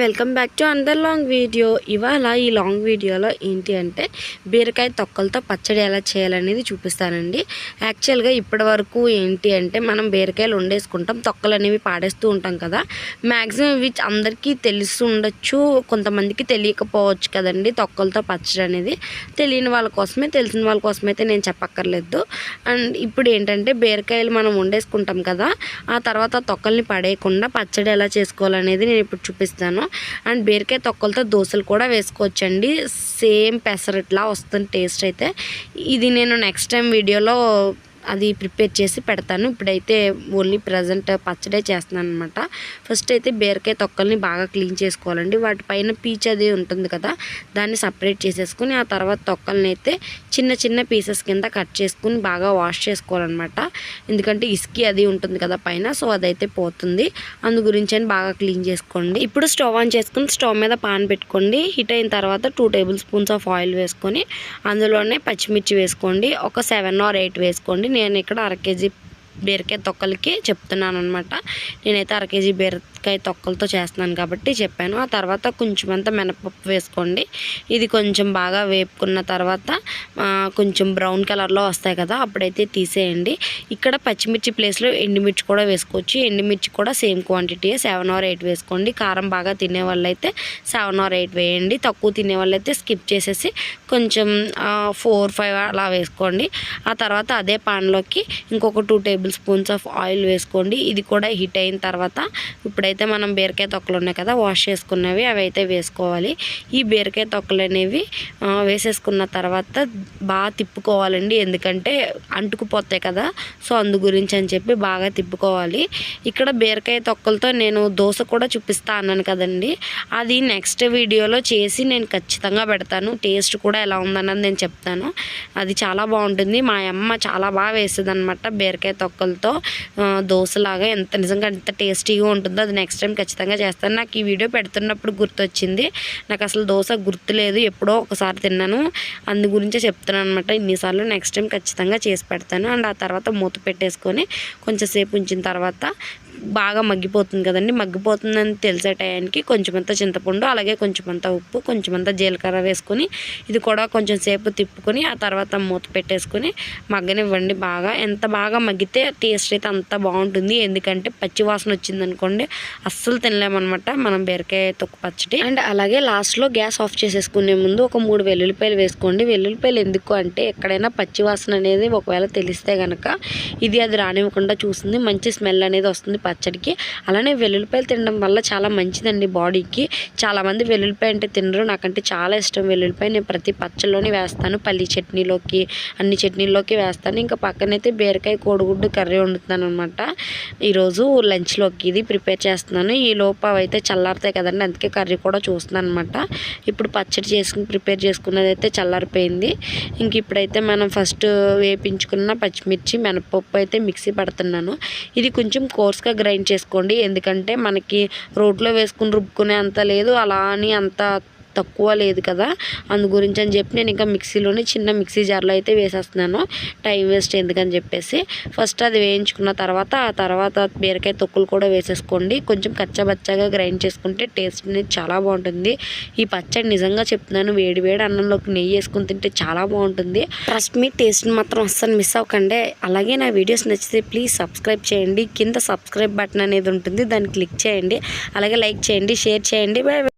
Welcome back to another long video ఇవాళ ఈ long వీడియోలో ఏంటి అంటే బీరకాయ తొక్కలతో పచ్చడి ఎలా చేయాలనేది చూపిస్తానండి. యాక్చువల్గా ఇప్పటి వరకు ఏంటి అంటే మనం బీరకాయలు వండేసుకుంటాం. తొక్కలు అనేవి పాడేస్తూ ఉంటాం కదా. మ్యాక్సిమం ఇవి అందరికీ తెలిసి ఉండొచ్చు. కొంతమందికి తెలియకపోవచ్చు కదండి తొక్కలతో పచ్చడి అనేది. తెలియని వాళ్ళ కోసమే తెలిసిన వాళ్ళ కోసమైతే నేను చెప్పక్కర్లేదు. అండ్ ఇప్పుడు ఏంటంటే బీరకాయలు మనం వండేసుకుంటాం కదా. ఆ తర్వాత తొక్కల్ని పడేయకుండా పచ్చడి ఎలా చేసుకోవాలనేది నేను ఇప్పుడు చూపిస్తాను. అండ్ బీరకాయ తొక్కలతో దోశలు కూడా వేసుకోవచ్చండి. సేమ్ పెసరట్లా వస్తుంది టేస్ట్ అయితే. ఇది నేను నెక్స్ట్ టైం వీడియోలో అది ప్రిపేర్ చేసి పెడతాను. ఇప్పుడైతే ఓన్లీ ప్రజెంట్ పచ్చడే చేస్తున్నాను అనమాట ఫస్ట్ అయితే బీరకాయ తొక్కల్ని బాగా క్లీన్ చేసుకోవాలండి. వాటిపైన పీచ్ అది ఉంటుంది కదా దాన్ని సపరేట్ చేసేసుకుని ఆ తర్వాత తొక్కల్ని అయితే చిన్న చిన్న పీసెస్ కింద కట్ చేసుకుని బాగా వాష్ చేసుకోవాలన్నమాట. ఎందుకంటే ఇసుకి అది ఉంటుంది కదా పైన సో అదైతే పోతుంది. అందు గురించి అని బాగా క్లీన్ చేసుకోండి. ఇప్పుడు స్టవ్ ఆన్ చేసుకుని స్టవ్ మీద పాన్ పెట్టుకోండి. హీట్ అయిన తర్వాత two table spoons of oil వేసుకొని అందులోనే పచ్చిమిర్చి వేసుకోండి. ఒక సెవెన్ ఆర్ ఎయిట్ వేసుకోండి. నేను ఇక్కడ అర కేజీ బీరకాయ తొక్కలకి చెప్తున్నాను అనమాట నేనైతే అర కేజీ బీర బీరకాయ తొక్కలతో చేస్తున్నాను కాబట్టి చెప్పాను. ఆ తర్వాత కొంచెం అంత మినపప్పు వేసుకోండి. ఇది కొంచెం బాగా వేపుకున్న తర్వాత కొంచెం బ్రౌన్ కలర్లో వస్తాయి కదా అప్పుడైతే తీసేయండి. ఇక్కడ పచ్చిమిర్చి ప్లేస్లో ఎండుమిర్చి కూడా వేసుకోవచ్చు. ఎండుమిర్చి కూడా same quantity seven or eight వేసుకోండి. కారం బాగా తినే వాళ్ళైతే సెవెన్ ఆర్ ఎయిట్ వేయండి. తక్కువ తినే వాళ్ళైతే స్కిప్ చేసేసి కొంచెం ఫోర్ ఫైవ్ అలా వేసుకోండి. ఆ తర్వాత అదే పాన్లోకి ఇంకొక two table table spoons of oil వేసుకోండి. ఇది కూడా హీట్ అయిన తర్వాత ఇప్పుడైతే మనం బీరకాయ తొక్కలు ఉన్నాయి కదా వాష్ చేసుకున్నవి అవి అయితే వేసుకోవాలి. ఈ బీరకాయ తొక్కలు అనేవి వేసేసుకున్న తర్వాత బాగా తిప్పుకోవాలండి. ఎందుకంటే అంటుకుపోతాయి కదా సో అందు గురించి అని చెప్పి బాగా తిప్పుకోవాలి. ఇక్కడ బీరకాయ తొక్కలతో నేను దోశ కూడా చూపిస్తా అన్నాను కదండి. అది నెక్స్ట్ వీడియోలో చేసి నేను ఖచ్చితంగా పెడతాను. టేస్ట్ కూడా ఎలా ఉందన్నది నేను చెప్తాను. అది చాలా బాగుంటుంది. మా అమ్మ చాలా బాగా వేసేది అనమాట బీరకాయ తొక్కలతో. దోశలాగా ఎంత నిజంగా ఎంత టేస్టీగా ఉంటుందో అది నెక్స్ట్ టైం ఖచ్చితంగా చేస్తాను. నాకు ఈ వీడియో పెడుతున్నప్పుడు గుర్తొచ్చింది. నాకు అసలు దోశ గుర్తులేదు. ఎప్పుడో ఒకసారి తిన్నాను. అందు గురించే చెప్తున్నాను అనమాట ఇన్నిసార్లు నెక్స్ట్ టైం ఖచ్చితంగా చేసి పెడతాను. అండ్ ఆ తర్వాత మూత పెట్టేసుకొని కొంచెంసేపు ఉంచిన తర్వాత బాగా మగ్గిపోతుంది కదండి. మగ్గిపోతుందని తెలిసే టయానికి కొంచెమంత చింతపండు అలాగే కొంచెమంత ఉప్పు కొంచెమంత జీలకర్ర వేసుకొని ఇది కూడా కొంచెం సేపు తిప్పుకొని ఆ తర్వాత మూత పెట్టేసుకొని మగ్గనివ్వండి బాగా. ఎంత బాగా మగ్గితే టేస్ట్ అయితే అంత బాగుంటుంది. ఎందుకంటే పచ్చి వాసన వచ్చిందనుకోండి అస్సలు తినలేమన్నమాట మనం బీరకాయ తొక్కు పచ్చడి. అండ్ అలాగే లాస్ట్లో గ్యాస్ ఆఫ్ చేసేసుకునే ముందు ఒక మూడు వెల్లుల్లిపాయలు వేసుకోండి. వెల్లుల్లిపాయలు ఎందుకు అంటే ఎక్కడైనా పచ్చి వాసన అనేది ఒకవేళ తెలిస్తే కనుక ఇది అది రానివ్వకుండా చూస్తుంది. మంచి స్మెల్ అనేది వస్తుంది పచ్చడికి. అలానే వెల్లుల్లిపాయలు తినడం వల్ల చాలా మంచిదండి బాడీకి. చాలామంది వెల్లుల్లిపాయ అంటే తినరు. నాకంటే చాలా ఇష్టం వెల్లుల్లిపాయ. నేను ప్రతి పచ్చళ్ళలోని వేస్తాను. పల్లి చట్నీలోకి అన్ని చట్నీల్లోకి వేస్తాను. ఇంకా పక్కనైతే బీరకాయ కోడిగుడ్డు కర్రీ వండుతున్నాను అనమాట ఈరోజు లంచ్లోకి ఇది ప్రిపేర్ చేస్తున్నాను. ఈ లోపు అయితే చల్లారుతాయి కదండి. అందుకే కర్రీ కూడా చూస్తున్నాను అనమాట ఇప్పుడు పచ్చడి చేసుకుని ప్రిపేర్ చేసుకున్నది అయితే చల్లారిపోయింది. ఇంక ఇప్పుడైతే మనం ఫస్ట్ వేపించుకున్న పచ్చిమిర్చి మినపప్పు అయితే మిక్సీ పడుతున్నాను. ఇది కొంచెం కోర్స్గా గ్రైండ్ చేసుకోండి. ఎందుకంటే మనకి రోట్లో వేసుకుని రుబ్బుకునే అంత లేదు. అలా అని అంత తక్కువ లేదు కదా. అందు గురించి అని చెప్పి నేను ఇంకా మిక్సీలోనే చిన్న మిక్సీ జార్లో అయితే వేసేస్తున్నాను. టైం వేస్ట్ ఎందుకని చెప్పేసి. ఫస్ట్ అది వేయించుకున్న తర్వాత ఆ తర్వాత బీరకాయ తొక్కులు కూడా వేసేసుకోండి. కొంచెం కచ్చబచ్చగా గ్రైండ్ చేసుకుంటే టేస్ట్ అనేది చాలా బాగుంటుంది. ఈ పచ్చడి నిజంగా చెప్తున్నాను వేడి వేడి అన్నంలోకి నెయ్యి వేసుకుని తింటే చాలా బాగుంటుంది. ట్రస్ట్ మీ టేస్ట్ని మాత్రం అస్సలు మిస్ అవ్వకండి. అలాగే నా వీడియోస్ నచ్చితే ప్లీజ్ సబ్స్క్రైబ్ చేయండి. కింద సబ్స్క్రైబ్ బటన్ అనేది ఉంటుంది దాన్ని క్లిక్ చేయండి. అలాగే లైక్ చేయండి షేర్ చేయండి. బాయ్